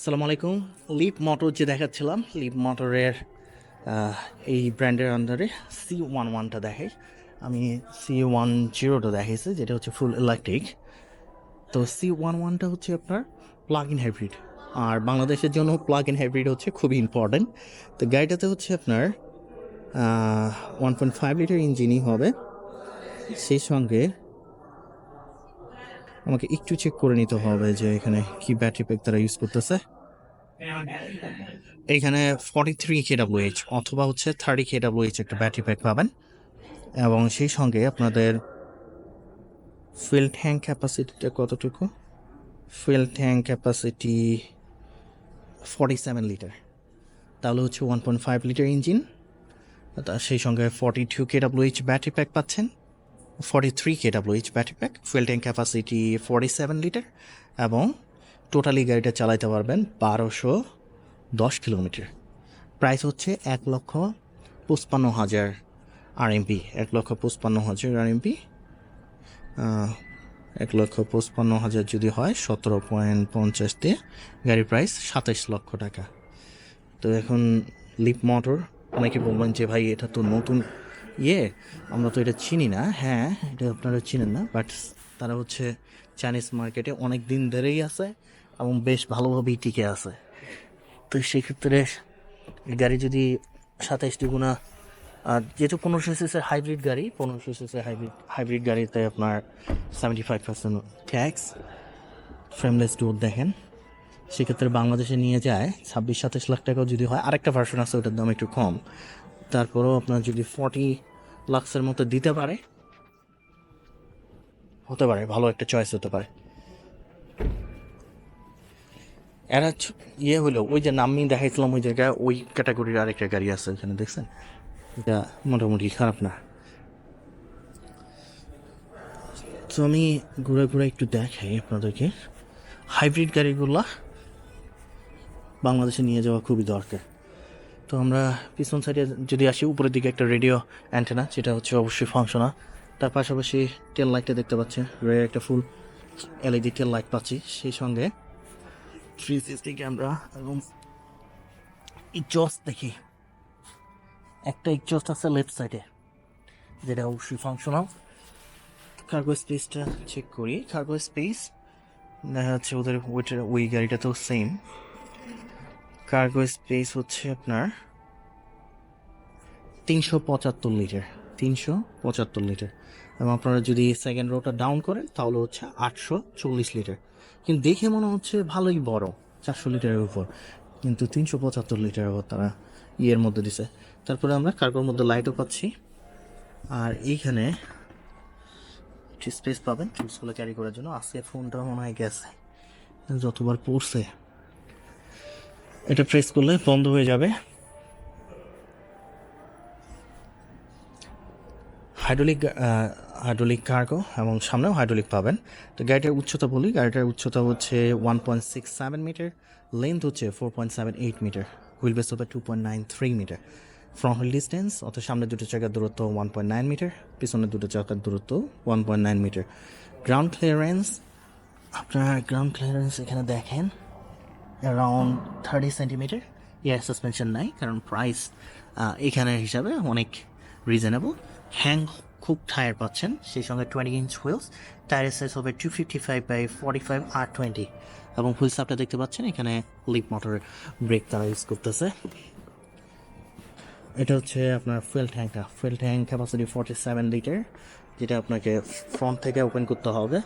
আসসালামু আলাইকুম। Lip motor যে দেখাচ্ছিলাম লিপ মোটরের এই ব্র্যান্ডের আন্ডারে সি ওয়ান ওয়ানটা দেখাই। আমি সি ওয়ান জিরোটা দেখাইছি, যেটা হচ্ছে ফুল ইলেকট্রিক তো সি ওয়ান ওয়ানটা হচ্ছে আপনার প্লাগ ইন হাইব্রিড আর বাংলাদেশের জন্য প্লাগ ইন হাইব্রিড হচ্ছে খুবই ইম্পর্ট্যান্ট তো গাড়িটাতে হচ্ছে আপনার ওয়ান পয়েন্ট ফাইভ লিটার ইঞ্জিনই হবে। সেই সঙ্গে আমাকে একটু চেক করে নিতে হবে যে এখানে কি ব্যাটারি প্যাক তারা ইউজ করতেছে। এইখানে ফর্টি থ্রি কে এইচ অথবা হচ্ছে থার্টি কে এইচ একটা ব্যাটারি প্যাক পাবেন। এবং সেই সঙ্গে আপনাদের ফুয়েল ট্যাঙ্ক ক্যাপাসিটিটা কতটুকু? Fuel tank capacity forty seven litre তাহলে হচ্ছে one point five litre engine সেই সঙ্গে forty two K H battery pack পাচ্ছেন। Forty three K H battery pack fuel tank capacity forty seven litre এবং totally গাড়িটা চালাতে পারবেন বারোশো দশ কিলোমিটার। প্রাইস হচ্ছে এক লক্ষ পঁচপান্ন হাজার আরএমপি এক লক্ষ পঁচপান্ন হাজার আরএমপি এক লক্ষ পঁচপান্ন হাজার যদি হয় সতেরো পয়েন্ট পঞ্চাশ দিয়ে গাড়ির প্রাইস সাতাইশ লক্ষ টাকা। তো এখন লিপ মোটর অনেকে বলবেন যে ভাই এটা তো নতুন ইয়ে আমরা তো এটা চিনি না। হ্যাঁ এটা আপনারা চিনেন না বাট তারা হচ্ছে চাইনিজ মার্কেটে অনেক দিন ধরেই আছে এবং বেশ ভালোভাবেই টিকে আছে। তো সেক্ষেত্রে গাড়ি যদি সাতাইশ দুগুণা, আর যেহেতু পনেরোশো সিসের হাইব্রিড গাড়ি, পনেরোশো সিসের হাইব্রিড হাইব্রিড গাড়িতে আপনার seventy five percent tax frameless door দেখেন। সেক্ষেত্রে বাংলাদেশে নিয়ে যায় ছাব্বিশ সাতাশ লাখ টাকাও যদি হয়, আরেকটা ভার্সন আছে, ওটার দাম একটু কম। তারপরেও আপনার যদি ফর্টি লাক্সের মতো দিতে পারে? হতে পারে, ভালো একটা চয়েস হতে পারে। এরা ইয়ে হলো ওই যে নামি দেখাইছিলাম ওই জায়গায়, ওই ক্যাটাগরির আরেকটা গাড়ি আছে এখানে দেখছেন? এটা মোটামুটি খারাপ না। তো আমি ঘুরে ঘুরে একটু দেখাই আপনাদেরকে। হাইব্রিড গাড়িগুলো বাংলাদেশে নিয়ে যাওয়া খুবই দরকার। তো আমরা পিছন সাইডে যদি আসি, উপরের দিকে একটা রেডিও অ্যান্টেনা যেটা হচ্ছে অবশ্যই ফাংশনাল তার পাশাপাশি টেল লাইটটা দেখতে পাচ্ছি রেয়ার একটা ফুল এলইডি টেল লাইট পাচ্ছি সেই সঙ্গে। থ্রি সিক্সটি ক্যামেরা এবং ইকজস্ট দেখি। একটা ইকজস্ট আছে লেফট সাইডে যেটা অবশ্যই ফাংশনাল কার্গো স্পেসটা চেক করি। কার্গো স্পেস দেখা যাচ্ছে ওদের ওইটার ওই তো সেম কার্গো স্পেস হচ্ছে আপনার? তিনশো পঁচাত্তর লিটার তিনশো পঁচাত্তর লিটার এবং আপনারা যদি সেকেন্ড রোটা ডাউন করেন তাহলে হচ্ছে আটশো চল্লিশ লিটার। কিন্তু দেখে মনে হচ্ছে ভালোই বড় চারশো লিটারের উপর। কিন্তু তিনশো পঁচাত্তর লিটারের উপর তারা ইয়ের মধ্যে দিছে। তারপরে আমরা কার্গোর মধ্যে লাইটও পাচ্ছি। আর এইখানে স্পেস পাবেন। টুলসগুলো ক্যারি করার জন্য। আজকে ফোনটা মনে হয় গেছে। যতবার পড়ছে। এটা প্রেস করলে বন্ধ হয়ে যাবে। হাইড্রোলিক হাইড্রোলিক কার্গো এবং সামনেও হাইড্রোলিক পাবেন। তো গাড়িটার উচ্চতা বলি, গাড়িটার উচ্চতা হচ্ছে one point six seven metre length হচ্ছে four point seven eight metre wheel base হবে two point nine three metre front wheel distance অর্থাৎ সামনে দুটো চাকার দূরত্ব ওয়ান পয়েন্ট নাইন মিটার পিছনে দুটো চাকার দূরত্ব one point nine metre ground clearance আপনার গ্রাউন্ড ক্লিয়ারেন্স এখানে দেখেন। Around thirty centimetre air suspension নাই, কারণ প্রাইস এখানের হিসাবে অনেক রিজনেবল হ্যাং খুব টায়ার পাচ্ছেন, সেই সঙ্গে টোয়েন্টি ইঞ্চ হুইলস টায়ারের সাইজ হবে two fifty five by forty five R twenty এবং হুইলস আপটা দেখতে পাচ্ছেন, এখানে লিপ মোটরের ব্রেক তারা ইউজ করতেছে। এটা হচ্ছে আপনার fuel ট্যাঙ্কটা fuel tank capacity forty seven litre যেটা আপনাকে ফ্রন্ট থেকে ওপেন করতে হবে।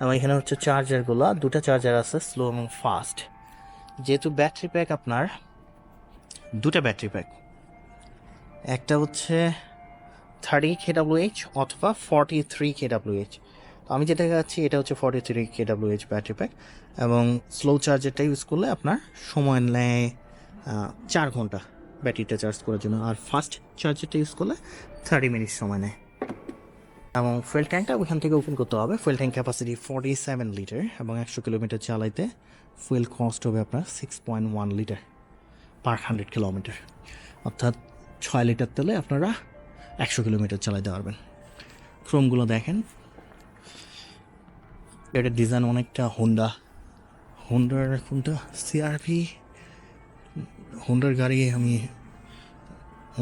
এবং এখানে হচ্ছে চার্জারগুলো দুটো চার্জার আছে স্লো এবং ফাস্ট যেহেতু ব্যাটারি প্যাক আপনার, দুটো ব্যাটারি প্যাক একটা হচ্ছে থার্টি কে এইচ অথবা ফর্টি থ্রি কে এইচ তো আমি যেটা দেখাচ্ছি এটা হচ্ছে forty three K H battery pack এবং স্লো চার্জারটা ইউজ করলে আপনার সময় নেয় চার ঘণ্টা ব্যাটারিটা চার্জ করার জন্য। আর ফাস্ট চার্জারটা ইউজ করলে থার্টি মিনিট সময় নেয়। এবং ফুয়েল ট্যাঙ্কটা ওইখান থেকে ওপেন করতে হবে। Fuel tank capacity forty seven litre এবং একশো কিলোমিটার চালাইতে ফুয়েল কস্ট হবে আপনার six point one litre per hundred kilometre অর্থাৎ ছয় লিটার তেলে আপনারা একশো কিলোমিটার চালাইতে পারবেন। ক্রোমগুলো দেখেন। এটার ডিজাইন অনেকটা হোন্ডা হোন্ডার কোনটা? সিআরভি হোন্ডার গাড়ি আমি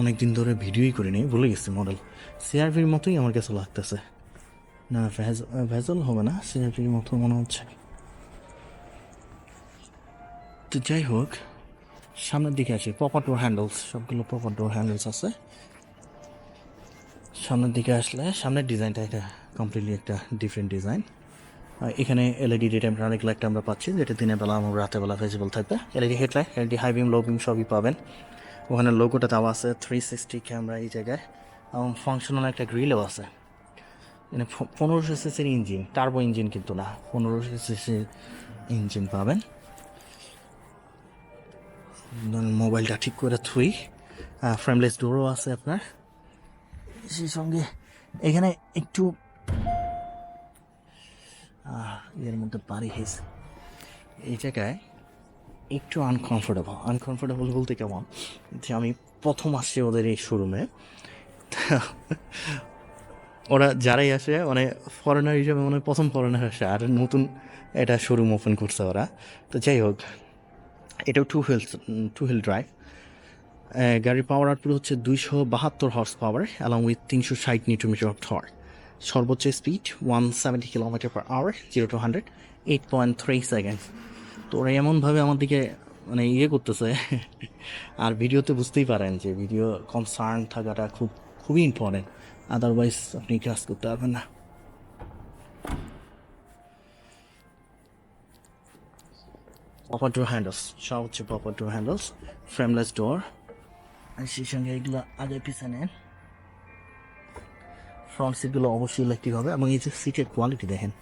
অনেক দিন ধরে ভিডিওই করিনি, ভুলে গেছি মডেল সিআরভির মতোই আমার কাছে লাগতেছে। না, ভেজ, ভেজল হবে না সিআরভির মতো মনে হচ্ছে। তো যাই হোক, সামনের দিকে আসি পপার ডোর হ্যান্ডেলস সবগুলো পপার ডোর হ্যান্ডেলস আছে। সামনের দিকে আসলে সামনের ডিজাইনটা একটা কমপ্লিটলি একটা ডিফারেন্ট ডিজাইন এখানে এলইডি ডে টাইম রানিং লাইটটা আমরা পাচ্ছি, যেটা দিনের বেলা এবং রাতের বেলা ভিজিবল থাকবে। LED headlight LED high beam low beam সবই পাবেন। ওখানে লোগোটা দেওয়া আছে থ্রি সিক্সটি ক্যামেরা এই জায়গায়। এবং ফাংশনাল একটা গ্রিলও আছে। মানে পনেরোশো সিসির ইঞ্জিন টার্বো ইঞ্জিন কিন্তু না, পনেরোশো সিসির ইঞ্জিন পাবেন। মোবাইলটা ঠিক করে থুই। ফ্রেমলেস ডোরও আছে আপনার। সেই সঙ্গে এখানে একটু এর মধ্যে বাড়ি হয়েছে। এই জায়গায় একটু আনকমফোর্টেবল আনকমফোর্টেবল বলতে কেমন? যে আমি প্রথম আসছি ওদের এই শোরুমে ওরা যারাই আসে মানে ফরেনার হিসেবে মানে প্রথম ফরেনার আসে, আর নতুন এটা শোরুম ওপেন করছে ওরা। তো যাই হোক, এটাও two wheel two wheel drive গাড়ির পাওয়ার আউটপুট হচ্ছে দুইশো বাহাত্তর হর্স পাওয়ার অ্যালং উইথ তিনশো ষাট নিউটোমিটার অফ থর সর্বোচ্চ speed one seventy kilometre per hour zero to hundred eight point three second তো ওরা এমনভাবে আমার দিকে মানে ইয়ে করতেছে। আর ভিডিওতে বুঝতেই পারেন যে ভিডিও কনসার্ন থাকাটা খুব, খুবই ইম্পর্টেন্ট আদারওয়াইজ আপনি কাজ করতে পারবেন না। পপার ডোর হ্যান্ডেলস সব হচ্ছে popper door handles frameless door আর সেই সঙ্গে এগুলো আগে পিছনে ফ্রন্ট সিটগুলো অবশ্যই ইলেকট্রিক হবে এবং এই যে সিটের কোয়ালিটি দেখেন।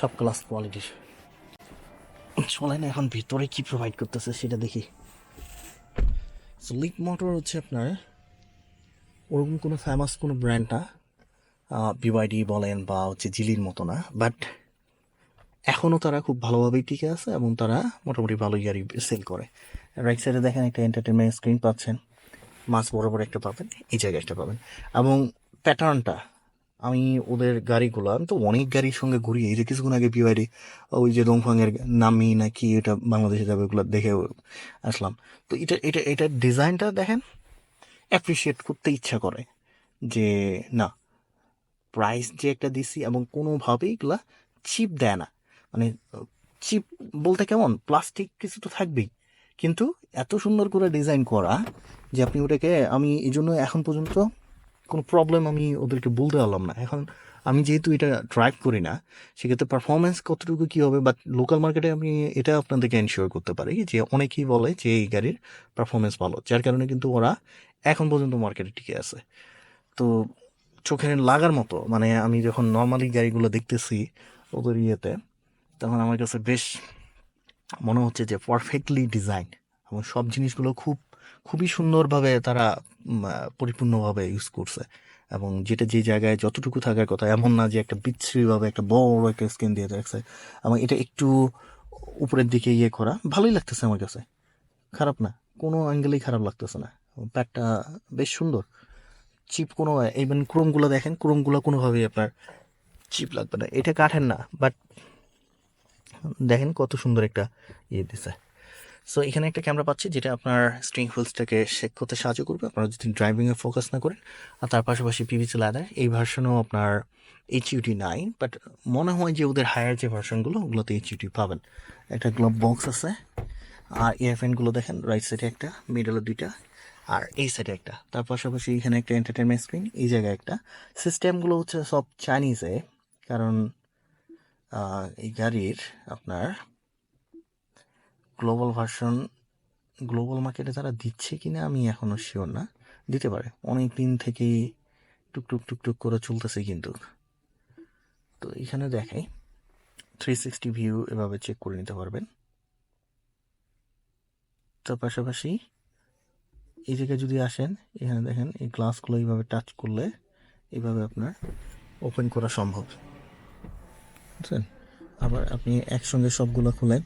টপ ক্লাস কোয়ালিটির চলেন এখন ভিতরে কি প্রোভাইড করতেছে সেটা দেখি। সো লিক মোটর হচ্ছে আপনার, ওরকম কোনো ফেমাস কোনো ব্র্যান্ড না। বিওয়াইডি বলেন বা হচ্ছে জিলির মতো না। বাট এখনও তারা খুব ভালোভাবেই টিকে আছে এবং তারা মোটামুটি ভালো গাড়ি সেল করে। রাইট সাইডে দেখেন একটা এন্টারটেনমেন্ট স্ক্রিন পাচ্ছেন। মাছ বরাবর একটা পাবেন, এই জায়গায় একটা পাবেন। এবং প্যাটার্নটা আমি ওদের গাড়িগুলো আমি তো অনেক গাড়ির সঙ্গে ঘুরি এই যে কিছুক্ষণ আগে বিওয়াইডি ওই যে রংফাংয়ের নামি নাকি এটা বাংলাদেশে যাবে ওগুলো দেখে আসলাম। তো এটা এটা এটার ডিজাইনটা দেখেন অ্যাপ্রিসিয়েট করতে ইচ্ছা করে যে না প্রাইস যে একটা দিছি এবং কোনোভাবেই এগুলা চিপ দেয় না। মানে চিপ বলতে কেমন প্লাস্টিক কিছু তো থাকবেই। কিন্তু এত সুন্দর করে ডিজাইন করা যে আপনি ওটাকে, আমি এই জন্য এখন পর্যন্ত কোনো প্রবলেম আমি ওদেরকে বলতে পারলাম না। এখন আমি যেহেতু এটা ড্রাইভ করি না, সেক্ষেত্রে পারফরমেন্স কতটুকু কী হবে বাট লোকাল মার্কেটে আমি এটা আপনাদেরকে এনশিওর করতে পারি যে অনেকেই বলে যে এই গাড়ির পারফরমেন্স ভালো, যার কারণে কিন্তু ওরা এখন পর্যন্ত মার্কেটে টিকে আছে। তো চোখের লাগার মতো মানে আমি যখন নর্মালি গাড়িগুলো দেখতেছি ওদের ইয়েতে, তখন আমার কাছে বেশ মনে হচ্ছে যে পারফেক্টলি ডিজাইন এবং সব জিনিসগুলো খুব খুবই সুন্দরভাবে তারা পরিপূর্ণভাবে ইউজ করছে। এবং যেটা যে জায়গায় যতটুকু থাকার কথা, এমন না যে একটা বিচ্ছিরিভাবে একটা বড় একটা স্ক্রিন দিয়ে রাখছে এবং এটা একটু উপরের দিকে ইয়ে করা ভালোই লাগতেছে আমার কাছে। খারাপ না, কোনো অ্যাঙ্গেলেই খারাপ লাগতেছে না। প্যাডটা বেশ সুন্দর। চিপ কোনো ইভেন ক্রোমগুলো দেখেন ক্রোমগুলো কোনোভাবেই আপনার চিপ লাগবে না। এটা কাঠের না বাট দেখেন কত সুন্দর একটা ইয়ে দিছে। সো এখানে একটা ক্যামেরা পাচ্ছি যেটা আপনার স্ট্রিং হুইলসটাকে শেক করতে সাহায্য করবে। আপনারা যদি ড্রাইভিংয়ে ফোকাস না করেন, আর তার পাশাপাশি পিভিসি ল্যাদার এই ভার্সনেও আপনার এইচ ইউটি নাই বাট মনে হয় যে ওদের হায়ার যে ভার্সনগুলো ওগুলোতে এইচ ইউটি পাবেন। একটা গ্লোভ বক্স আছে, আর ইয়ারফ্যানগুলো দেখেন রাইট সাইডে একটা মিডলে দুইটা, আর এই সাইডে একটা। তার পাশাপাশি এখানে একটা এন্টারটেনমেন্ট স্ক্রিন এই জায়গায় একটা। সিস্টেমগুলো হচ্ছে সব চাইনিজে কারণ এই গাড়ির আপনার গ্লোবাল ভার্সন গ্লোবাল মার্কেটে তারা দিচ্ছে কি না আমি এখনও শিওর না। দিতে পারে। অনেক দিন থেকেই টুকটুক টুকটুক করে চলতেছে কিন্তু। তো এখানে দেখাই। থ্রি সিক্সটি ভিউ এভাবে চেক করে নিতে পারবেন। তার পাশাপাশি এই জায়গায় যদি আসেন, এখানে দেখেন এই গ্লাসগুলো এইভাবে টাচ করলে এইভাবে আপনার ওপেন করা সম্ভব। বুঝছেন? আবার আপনি একসঙ্গে সবগুলো খুলেন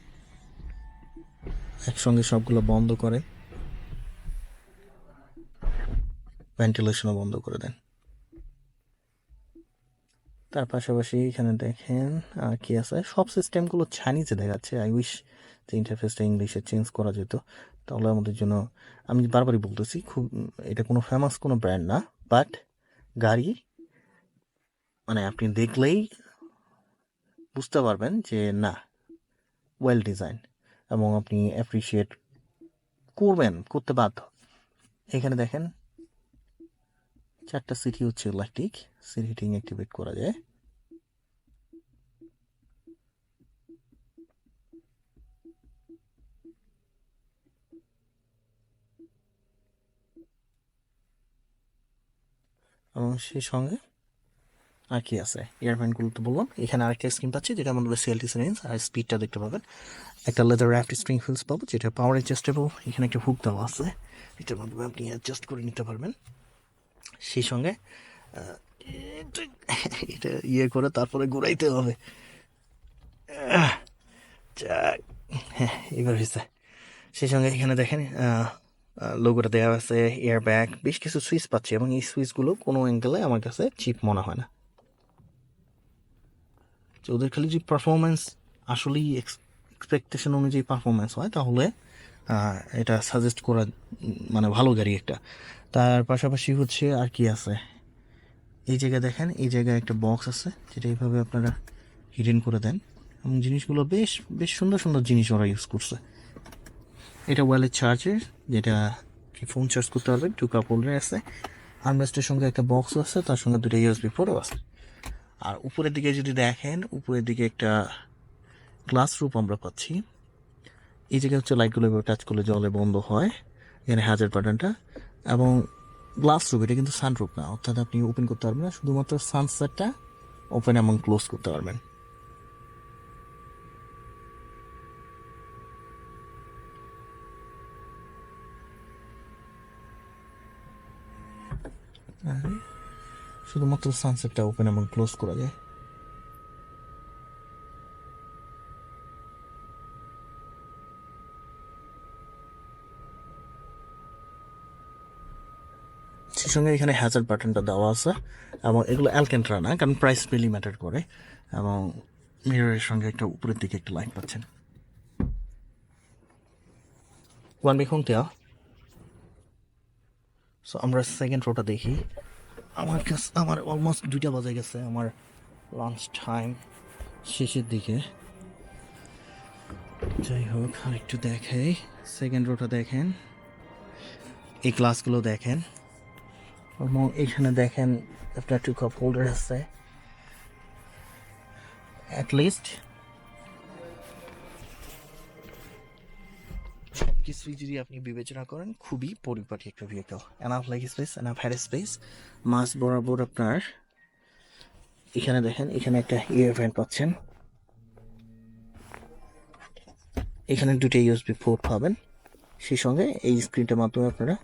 একসঙ্গে সবগুলো বন্ধ করে। ভেন্টিলেশনও বন্ধ করে দেন। তার পাশাপাশি এখানে দেখেন আর কি আছে? সব সিস্টেমগুলো চাইনিজে দেখাচ্ছে। আই উইশ যে ইন্টারফেসটা ইংলিশে চেঞ্জ করা যেত। তাহলে আমাদের জন্য, আমি বারবারই বলতেছি, খুব এটা কোনো ফেমাস কোনো ব্র্যান্ড না বাট গাড়ি মানে আপনি দেখলেই বুঝতে পারবেন যে না ওয়েল ডিজাইন এবং আপনি অ্যাপ্রিসিয়েট করবেন, করতে বাধ্য। এখানে দেখেন, চারটা সিটি হচ্ছে ইলেকট্রিক সিটি হিটিং অ্যাক্টিভেট করা যায়। এবং সেই সঙ্গে আর কি আছে? এয়ারপ্যান্টগুলো তো বললাম। এখানে আরেকটা স্ক্রিন পাচ্ছি, যেটা আমাদের সিএলটি রেঞ্জ আর স্পিডটা দেখতে পাবেন। একটা লেদার র্যাপড স্প্রিং হুইলস পাবো, যেটা পাওয়ার অ্যাডজাস্টেবল এখানে একটা হুক দেওয়া আছে। এটার মাধ্যমে আপনি অ্যাডজাস্ট করে নিতে পারবেন। সেই সঙ্গে এটা- ইয়ে করে তারপরে ঘুরাইতে হবে। হ্যাঁ এবার হয়েছে। সেই সঙ্গে এখানে দেখেন লোগোটা দেওয়া আছে এয়ার ব্যাগ বেশ কিছু সুইচ পাচ্ছি, এবং এই সুইচগুলো কোনো অ্যাঙ্গেলে আমার কাছে চিপ মনে হয় না। তো ওদের খালি যে পারফরমেন্স আসলেই এক্সপেকটেশন অনুযায়ী পারফরমেন্স হয়, তাহলে এটা সাজেস্ট করা মানে ভালো গাড়ি একটা। তার পাশাপাশি হচ্ছে আর কি আছে? এই জায়গায় দেখেন, এই জায়গায় একটা বক্স আছে, যেটা এইভাবে আপনারা হিডেন করে দেন। এবং জিনিসগুলো বেশ বেশ সুন্দর সুন্দর জিনিস ওরা ইউজ করছে। এটা ওয়ালেট চার্জের যেটা ফোন চার্জ করতে পারবেন টু কাপ হোল্ডার আছে। আর্মরেস্টের সঙ্গে একটা বক্সও আছে, তার সঙ্গে দুটো ইউএসবি পোর্টও আছে। আর উপরের দিকে যদি দেখেন, উপরের দিকে একটা গ্লাস রূপ আমরা পাচ্ছি। এই জায়গায় হচ্ছে লাইটগুলো টাচ করলে জলে বন্ধ হয়। এখানে হাজার বাটনটা এবং গ্লাস রুপ এটা কিন্তু সানরুপ না। অর্থাৎ আপনি ওপেন করতে পারবেন না, শুধুমাত্র সানসেটটা ওপেন এবং ক্লোজ করতে পারবেন। আর। শুধুমাত্র সানসেটটা ওপেন এবং ক্লোজ করা যায়। সেই সঙ্গে এখানে হ্যাজার্ড বাটনটা দেওয়া আছে এবং এগুলো অ্যালকেন্ট্রা না, কারণ প্রাইস রিয়েলি ম্যাটার করে এবং মিররের সঙ্গে একটা উপরের দিকে একটা লাইট পাচ্ছেন। ওয়ান বেক হোমতেয়া সো আমরা সেকেন্ড রোটা দেখি। আমার কাছে, আমার অলমোস্ট দুইটা বাজে গেছে, আমার লাঞ্চ টাইম শেষের দিকে। যাই হোক আর একটু দেখাই সেকেন্ড রোটা দেখেন। এই ক্লাসগুলো দেখেন। এবং এখানে দেখেন আপনার টু কাপ হোল্ডার আছে। অ্যাট কিছুই যদি আপনি বিবেচনা করেন, খুবই পরিপাটি একটা vehicle enough leg space enough head space মাস বরাবর আপনার, এখানে দেখেন, এখানে একটা ইয়ার ভ্যান পাচ্ছেন। এখানে দুটো ইউএসবি পোর্ট পাবেন। সেই সঙ্গে এই স্ক্রিনটার মাধ্যমে আপনারা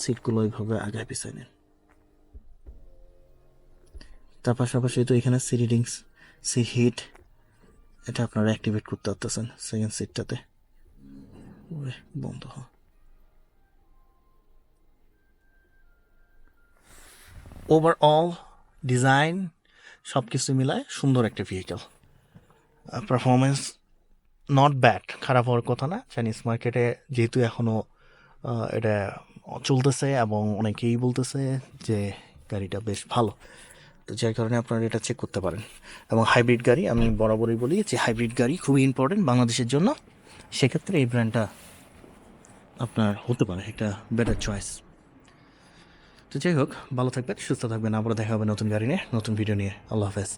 সিটগুলো এইভাবে আগে পিছিয়ে নেন। তার পাশাপাশি তো এখানে সি রিডিংস সি হিট এটা আপনারা অ্যাক্টিভেট করতে পারতেছেন সেকেন্ড সিটটাতে ওরে, বন্ধ হ। ওভারঅল ডিজাইন সব কিছু মিলায় সুন্দর একটা ভেহিকেল পারফরমেন্স নট ব্যাড খারাপ হওয়ার কথা না। চাইনিজ মার্কেটে যেহেতু এখনও এটা চলতেছে এবং অনেকেই বলতেছে যে গাড়িটা বেশ ভালো। তো যার কারণে আপনারা এটা চেক করতে পারেন। এবং হাইব্রিড গাড়ি আমি বরাবরই বলি যে হাইব্রিড গাড়ি খুবই ইম্পর্টেন্ট বাংলাদেশের জন্য। সেক্ষেত্রে এই ব্র্যান্ডটা আপনার হতে পারে একটা বেটার চয়েস তো যাই হোক, ভালো থাকবেন, সুস্থ থাকবেন আবার দেখা হবে নতুন গাড়ি নিয়ে, নতুন ভিডিও নিয়ে। আল্লাহ হাফেজ।